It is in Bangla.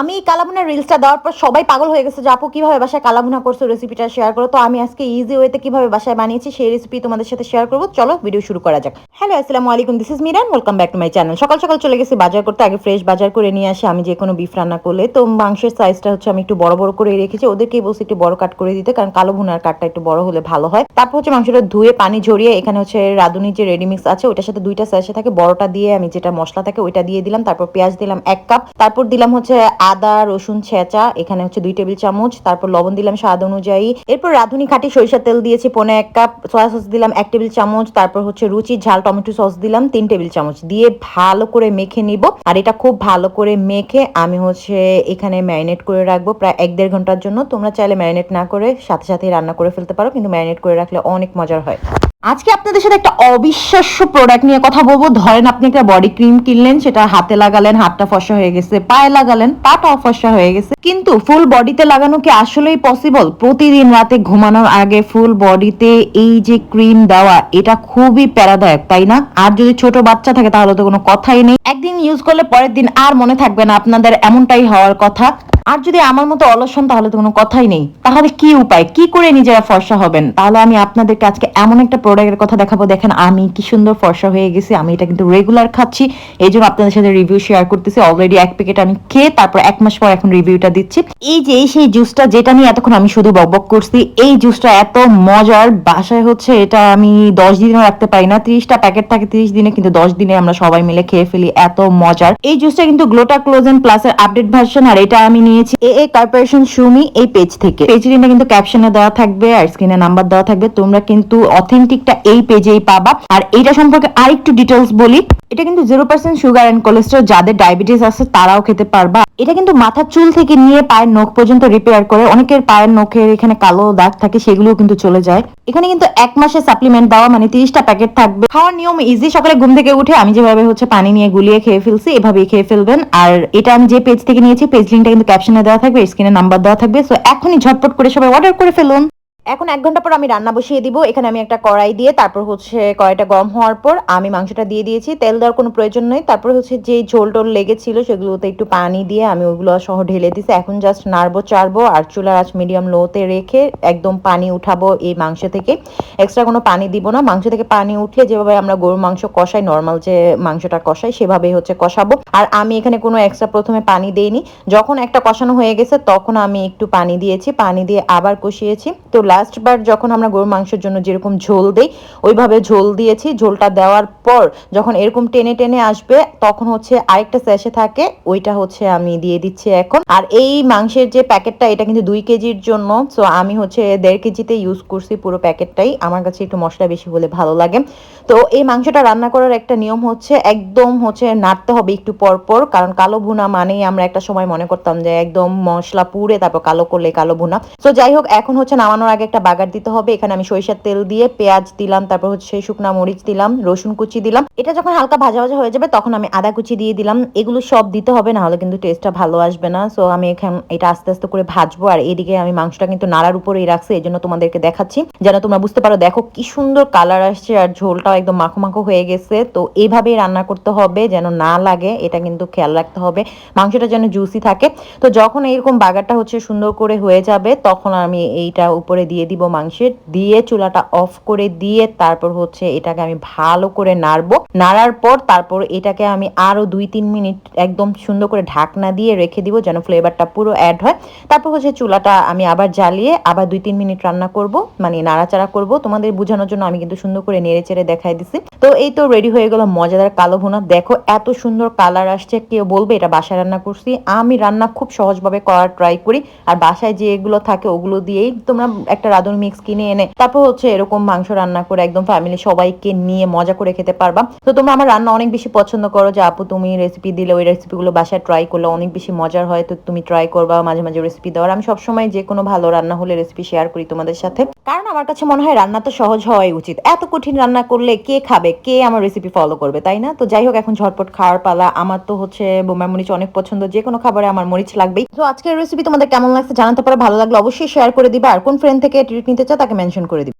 আমি এই রিলসটা দেওয়ার পর সবাই পাগল হয়ে গেছে যে, আপু, কীভাবে বাসায় কালাভুনা করছ? রেসিপিটা শেয়ার করো। তো আমি আজকে ইজি ওয়েতে কীভাবে বাসায় বানিয়েছি সেই রেসিপি তোমাদের সাথে শেয়ার করব। চলো ভিডিও শুরু করা যাক। হ্যালো আসসালামু আলাইকুম this is Miran welcome back to my channel সকাল সকাল চলে গেছি বাজার করতে। আগে ফ্রেশ বাজার করে নিয়ে আসি। আমি যে কোনো বিফ রান্না করলে তো মাংসের সাইজটা হচ্ছে আমি একটু বড় বড় করে রেখেছি। ওদেরকেই বলছি একটু বড় কাট করে দিতে, কারণ কালো ভুনার কাটটা একটু বড় হলে ভালো হয়। তারপর হচ্ছে মাংসটা ধুয়ে পানি ঝরিয়ে এখানে হচ্ছে রাঁধুনি যে রেডি মিক্স আছে, ওটার সাথে দুইটা স্যাশে থাকে। বড়টা দিয়ে আমি যেটা মশলা থাকে ওইটা দিয়ে দিলাম। তারপর পেঁয়াজ দিলাম এক কাপ তারপর দিলাম হচ্ছে আদা, রসুন, ছেঁচা, এখানে হচ্ছে দুই টেবিল চামচ, তারপর লবণ দিলাম স্বাদ অনুযায়ী। এরপর রাঁধুনি খাঁটি সরিষার তেল দিয়েছি পনে এক কাপ সয়া সস দিলাম এক টেবিল চামচ, তারপর হচ্ছে রুচির ঝাল টমেটো সস দিলাম তিন টেবিল চামচ। দিয়ে ভালো করে মেখে নিব, আর এটা খুব ভালো করে মেখে আমি হচ্ছে এখানে ম্যারিনেট করে রাখব প্রায় এক দেড় ঘণ্টার জন্য। তোমরা চাইলে ম্যারিনেট না করে সাথে সাথে রান্না করে ফেলতে পারো, কিন্তু ম্যারিনেট করে রাখলে অনেক মজার হয়। আজকে আপনাদের সাথে একটা অবিশ্বাস্য প্রোডাক্ট নিয়ে কথা বলব। ধরেন আপনি একটা বডি ক্রিম কিনলেন, সেটা হাতে লাগালেন, হাতটা ফসা হয়ে গেছে, পায়ে লাগালেন পাটাও আসা হয়ে গেছে। কিন্তু ফুল বডিতে লাগানো কি আসলেই পসিবল প্রতিদিন রাতে ঘুমানোর আগে ফুল বডিতে এই যে ক্রিম দেওয়া, এটা খুবই প্যারাদায়ক, তাই না? আর যদি ছোট বাচ্চা থাকে তাহলে তো কোনো কথাই নেই। একদিন ইউজ করলে পরের দিন আর মনে থাকবে না আপনাদের এমনটাই হওয়ার কথা। আর যদি আমার মতো অলস হন, তাহলে তো কোনো কথাই নেই। তাহলে কি উপায়? কি করে নিজেরা ফর্সা হবেন? তাহলে আমি আপনাদেরকে আজকে এমন একটা প্রোডাক্টের কথা দেখাবো। দেখেন, আমি কি সুন্দর ফর্সা হয়ে গেছি। আমি এটা কিন্তু রেগুলার খাচ্ছি। এই জন্য আপনাদের সাথে রিভিউ শেয়ার করতেছি। অলরেডি এক প্যাকেট আমি খেয়ে তারপর এক মাস পর এখন রিভিউটা দিচ্ছি। এই যে, এই সেই জুসটা যেটা নিয়ে এতক্ষণ আমি শুধু বকবক করছি, এই জুসটা এত মজার। বাসায় হচ্ছে এটা আমি দশ দিনও রাখতে পারি না। ত্রিশটা প্যাকেট থাকে ত্রিশ দিনে, কিন্তু দশ দিনে আমরা সবাই মিলে খেয়ে ফেলি। এত মজার। এই জুসটা কিন্তু গ্লোটা ক্লোজেন প্লাসের আপডেট ভার্সন আর এটা আমি নিয়েছি। এ এ কর্পোরেশন সুমি, এই পেজ থেকে। পেজ লিঙ্কটা কিন্তু ক্যাপশনে দেওয়া থাকবে আর স্ক্রিনে নাম্বার দেওয়া থাকবে। তোমরা কিন্তু অথেন্টিকটা এই পেজেই পাবা। আর এইটা সম্পর্কে আরেকটু ডিটেলস বলি। এটা কিন্তু zero percent sugar and cholesterol যাদের ডায়াবেটিস আছে, তারাও খেতে পারবা। এটা কিন্তু মাথার চুল থেকে নিয়ে পায়ের নখ পর্যন্ত রিপেয়ার করে। অনেকের পায়ের নখের এখানে কালো দাগ থাকে, সেগুলোও কিন্তু চলে যায়। এখানে কিন্তু এক মাসের সাপ্লিমেন্ট দেওয়া মানে তিরিশটা প্যাকেট থাকবে। খাওয়ার নিয়ম ইজি সকালে ঘুম থেকে উঠে আমি যেভাবে হচ্ছে পানি নিয়ে গুলিয়ে খেয়ে ফেলছি, এভাবেই খেয়ে ফেলবেন। আর এটা আমি যে পেজ থেকে নিয়েছি পেজ লিঙ্কটা কিন্তু ক্যাপশনে দেওয়া থাকবে স্ক্রিনে নাম্বার দেওয়া থাকবে সো এখনই ঝটপট করে সবাই অর্ডার করে ফেলুন। এখন এক ঘণ্টা পর আমি রান্না বসিয়ে দিব। এখানে আমি একটা কড়াই দিয়ে, তারপর হচ্ছে কড়াইটা গরম হওয়ার পর আমি মাংসটা দিয়ে দিয়েছি। তেল দেওয়ার কোনো প্রয়োজন নেই। তারপর হচ্ছে যে ঝোল টোল লেগেছিল সেগুলোতে একটু পানি দিয়ে আমি ওইগুলো সহ ঢেলে দিছি। এখন জাস্ট নাড়বো, চাড়বো আর চুলার আঁচ মিডিয়াম লোতে রেখে একদম পানি উঠাবো এই মাংস থেকে। এক্সট্রা কোনো পানি দিব না। মাংস থেকে পানি উঠলে যেভাবে আমরা গরুর মাংস কষাই নর্মাল যে মাংসটা কষাই, সেভাবেই হচ্ছে কষাবো। আর আমি এখানে কোনো এক্সট্রা প্রথমে পানি দেইনি। যখন একটা কষানো হয়ে গেছে, তখন আমি একটু পানি দিয়েছি। পানি দিয়ে আবার কষিয়েছি। তো লাস্ট বার যখন আমরা গরুর মাংসের জন্য যেরকম ঝোল দেই, ওইভাবে ঝোল দিয়েছি। ঝোলটা দেওয়ার পর যখন এরকম টেনে টেনে আসবে, তখন হচ্ছে আরেকটা স্যাশে থাকে, ওইটা হচ্ছে আমি দিয়ে দিচ্ছি এখন। আর এই মাংসের যে প্যাকেটটা, এটা কিন্তু দুই কেজির জন্য সো আমি হচ্ছে দেড় কেজিতে ইউজ করছি পুরো প্যাকেটটাই। আমার কাছে একটু মশলা বেশি হলে ভালো লাগে। তো এই মাংসটা রান্না করার একটা নিয়ম হচ্ছে, একদম হচ্ছে নাড়তে হবে একটু পর পর, কারণ কালো ভুনা মানেই আমরা একটা সময় মনে করতাম যে একদম মশলা পুড়ে, তারপর কালো করলে কালো ভুনা। তো যাই হোক, এখন হচ্ছে নামানোর আগে একটা বাগার দিতে হবে, এখানে আমি সরিষার তেল দিয়ে পেঁয়াজ দিলাম, তারপর হচ্ছে শুকনা মরিচ দিলাম, রসুন কুচি দিলাম। এটা যখন হালকা ভাজা ভাজা হয়ে যাবে, তখন আমি আদা কুচি দিয়ে দিলাম। এগুলো সব দিতে হবে না হলে কিন্তু টেস্টটা ভালো আসবে না। সো আমি এখানে এটা আস্তে আস্তে করে ভাজবো। আর এদিকে আমি মাংসটা কিন্তু নাড়ার উপরেই রাখছি এই জন্য তোমাদেরকে দেখাচ্ছি। যেন তোমরা বুঝতে পারো, দেখো কি সুন্দর কালার আসছে, আর ঝোলটাও একদম মাখো মাখো হয়ে গেছে। তো এইভাবেই রান্না করতে হবে, যেন না লাগে, এটা কিন্তু খেয়াল রাখতে হবে। মাংসটা যেন জুসি থাকে। তো, যখন এইরকম বাগারটা হচ্ছে সুন্দর করে হয়ে যাবে, তখন আমি এইটা উপরে দিয়ে দিব মাংসের, দিয়ে চুলাটা অফ করে দিয়ে তারপর হচ্ছে এটাকে আমি ভালো করে নাড়বো। নাড়ার পর তারপর এটাকে আমি আরও দুই তিন মিনিট একদম সুন্দর করে ঢাকনা দিয়ে রেখে দিব যেন ফ্লেভারটা পুরো অ্যাড হয়। তারপর হচ্ছে চুলাটা আমি আবার জ্বালিয়ে আবার দুই তিন মিনিট রান্না করব মানে নাড়াচাড়া করব। তোমাদের বোঝানোর জন্য আমি কিন্তু সুন্দর করে নেড়ে চেড়ে দেখাই দিছি। তো এই তো রেডি হয়ে গেল মজাদার কালো ভুনা। দেখো এত সুন্দর কালার আসছে, কেউ বলবে এটা বাসায় রান্না করছি। আমি রান্না খুব সহজভাবে করার ট্রাই করি। আর বাসায় যে এগুলো থাকে ওগুলো দিয়েই তোমরা একটা রাঁধুনি মিক্স কিনে এনে তারপর হচ্ছে এরকম মাংস রান্না করে একদম ফ্যামিলি সবাইকে নিয়ে মজা করে খেতে পারবা। তো তোমরা আমার রান্না অনেক বেশি পছন্দ করো। যে আপু, তুমি রেসিপি দিলে ওই রেসিপিগুলো বাসায় ট্রাই করলে অনেক বেশি মজার হয়। তো তুমি ট্রাই করবা, মাঝে মাঝে রেসিপি দেওয়ার। আমি সবসময় যে কোনো ভালো রান্না হলে রেসিপি শেয়ার করি তোমাদের সাথে। কারণ আমার কাছে মনে হয় রান্না তো সহজ হওয়াই উচিত। এত কঠিন রান্না করলে কে খাবে? কে আমার রেসিপি ফলো করবে, তাই না? তো যাই হোক, এখন ঝটপট খাওয়ার পালা। আমার তো হচ্ছে বোমার মরিচ অনেক পছন্দ। যে কোনো খাবারে আমার মরিচ লাগবেই। তো আজকের রেসিপি তোমাদের কেমন লাগছে জানাতে পারে। ভালো লাগলে অবশ্যই শেয়ার করে দিবা। আর কোন ফ্রেন্ড থেকে ট্রিট নিতে চাও, তাকে মেনশন করে দিবা।